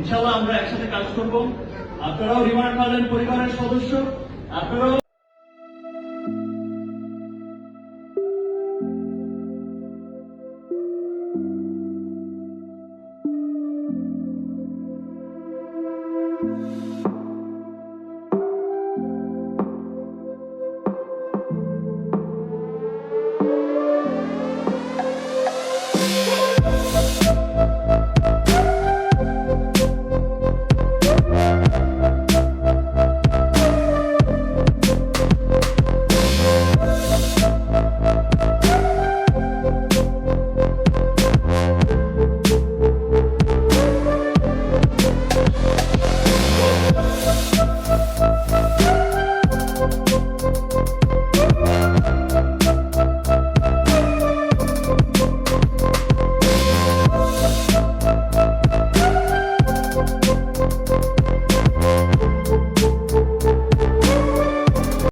ইনশাল্লাহ আমরা একসাথে কাজ করব। আপনারাও রিমান্ড পালেন পরিবারের সদস্য আপনারাও